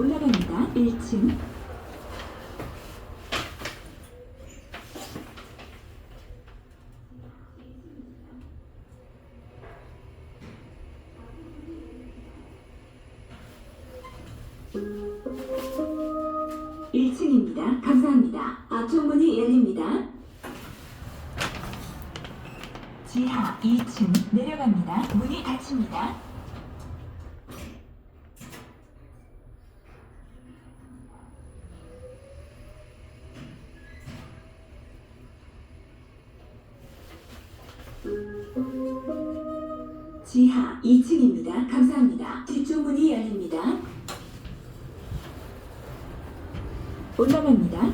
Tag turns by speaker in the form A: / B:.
A: 올라갑니다. 1층. 일층입니다 감사합니다. 앞쪽 문이 열립니다. 지하 2층 내려갑니다. 문이 닫힙니다. 지하 2층입니다. 감사합니다. 뒤쪽 문이 열립니다. 올라갑니다.